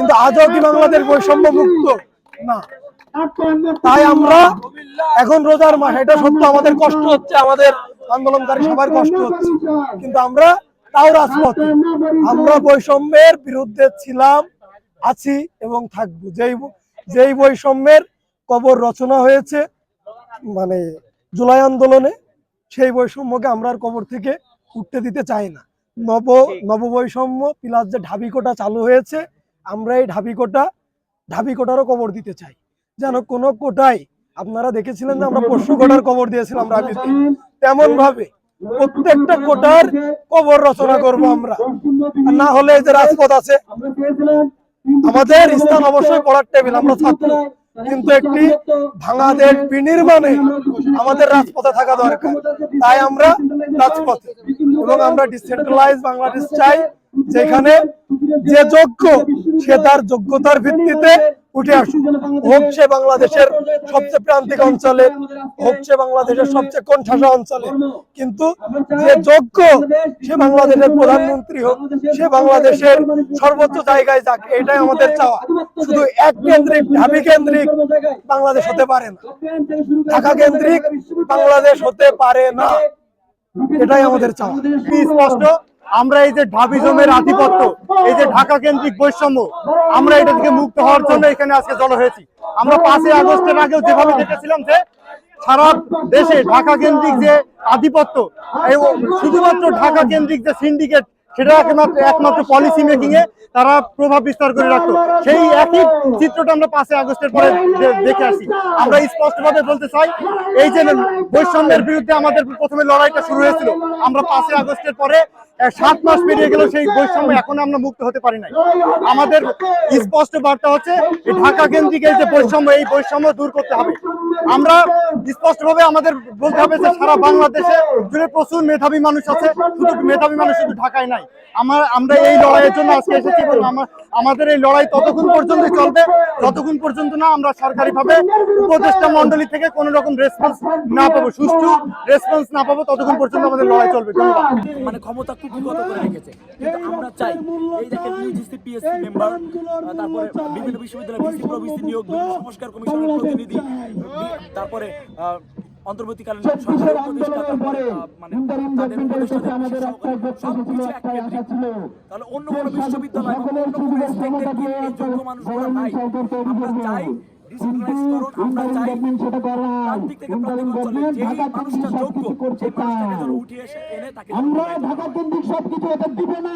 কিন্তু আজও কি বাংলাদেশ বৈষম্য মুক্ত? না। তাই আমরা এখন রোজার মাস, এটা সত্য, আমাদের কষ্ট হচ্ছে, আমাদের আন্দোলনকারী সবার কষ্ট হচ্ছে। কিন্তু আমরা তাও রাজপথে। আমরা বৈষম্যের বিরুদ্ধে ছিলাম, আছি এবং থাকব। যেই যেই বৈষম্যের কবর রচনা হয়েছে মানে জুলাই আন্দোলনে, সেই বৈষম্যকে আমরা আর কবর থেকে উঠতে দিতে চাই না। নব নব বৈষম্য প্লাস যে ঢাবিকোটা চালু হয়েছে আমরা এই ঢাবিকোটা ঢাবিকোটারও কবর দিতে চাই। যেন কোনো কোটায় আপনারা দেখেছিলেন যে আমরা পশু কোটার কবর দিয়েছিলাম রাবিতে তেমন ভাবে প্রত্যেকটা কোটার কবর রচনা করব আমরা। না হলে যে রাজপথ আছে, আমাদের স্থান অবশ্যই পড়ার টেবিল, আমরা ছাত্র। কিন্তু একটি ভাঙা দেশ বিনির্মাণে আমাদের রাজপথে থাকা দরকার। তাই আমরা রাজপথে। এবং আমরা ডিসেন্ট্রালাইজ বাংলাদেশ চাই। যেখানে যে যোগ্য, সে তার যোগ্যতার ভিত্তিতে উঠে আসুক হোক সে বাংলাদেশের সবচেয়ে প্রান্তিক অঞ্চলে, হোক সে বাংলাদেশের সবচেয়ে কোণঠাসা অঞ্চলে। কিন্তু যে যোগ্য, সে বাংলাদেশের প্রধানমন্ত্রী হোক, সে বাংলাদেশের সর্বোচ্চ জায়গায় যাক, এটাই আমাদের চাওয়া। শুধু এক কেন্দ্রিক, ঢাবি কেন্দ্রিক বাংলাদেশ হতে পারে না। ঢাকা কেন্দ্রিক বাংলাদেশ হতে পারে না। এটাই আমাদের চাওয়া। স্পষ্ট? আমরা এই যে ঢাবি জমের আধিপত্য, এই যে ঢাকা কেন্দ্রিক বৈষম্য, আমরা এটা থেকে মুক্ত হওয়ার জন্য এখানে আজকে জড়ো হয়েছি। আমরা পাঁচই আগস্টের আগেও যেভাবে দেখেছিলাম যে সারা দেশে ঢাকা কেন্দ্রিক যে আধিপত্য শুধুমাত্র ঢাকা কেন্দ্রিক যে সিন্ডিকেট সেটা একমাত্র একমাত্র পলিসি মেকিং এ তারা প্রভাব বিস্তার করে রাখতো। সেই একই চিত্রটা আমরা পাঁচই আগস্টের পরে দেখে আসি। আমরা স্পষ্টভাবে বলতে চাই, এই যে বৈষম্যের বিরুদ্ধে আমাদের প্রথমে লড়াইটা শুরু হয়েছিল, আমরা পাঁচই আগস্টের পরে সাত মাস পেরিয়ে গেল সেই বৈষম্য এখন আমরা মুক্ত হতে পারি নাই। আমাদের স্পষ্ট বার্তা হচ্ছে ঢাকা কেন্দ্রিক এই যে বৈষম্য, এই বৈষম্য দূর করতে হবে। আমরা স্পষ্টভাবে আমাদের বলতে হবে যে সারা বাংলাদেশে জুড়ে প্রচুর মেধাবী মানুষ আছে, শুধু মেধাবী মানুষ শুধু ঢাকায় নাই। আমার আমরা এই লড়াইয়ের জন্য আজকে এসেছি এবং আমাদের এই লড়াই ততক্ষণ পর্যন্ত চলবে, যতক্ষণ পর্যন্ত না আমরা সরকারিভাবে উপদেষ্টা মন্ডলী থেকে কোনো রকম রেসপন্স না পাবো, সুষ্ঠু রেসপন্স না পাবো, ততক্ষণ পর্যন্ত আমাদের লড়াই চলবে। মানে ক্ষমতা কুক্ষিগত করে রেখেছে। কিন্তু আমরা চাই, এই দেখেন ইউজিসি পিএসসি মেম্বার তারপরে বিভিন্ন বিশ্ববিদ্যালয় ভিসি প্রভিসি নিয়োগ সংস্কার কমিশনের প্রতিনিধি তারপরে অন্তর্বর্তীকালীন সরকারের উপদেষ্টা তারপরে মানে তাদের উপদেষ্টাদের বিশেষ সবকিছু এক কেন্দ্রিক তাহলে অন্য কোনো বিশ্ববিদ্যালয় অন্য কোনো রেসপেক্টেড কি এই যোগ্য মানুষগুলো নাই। আমরা চাই আমরা চাই প্রান্তিক থেকে প্রান্তিক অঞ্চলে যেই মানুষটা যোগ্য সেই মানুষটাকে যেন উঠিয়ে এনে তাকে আমরা ঢাকা কেন্দ্রিক সবকিছু ওদের দিব না।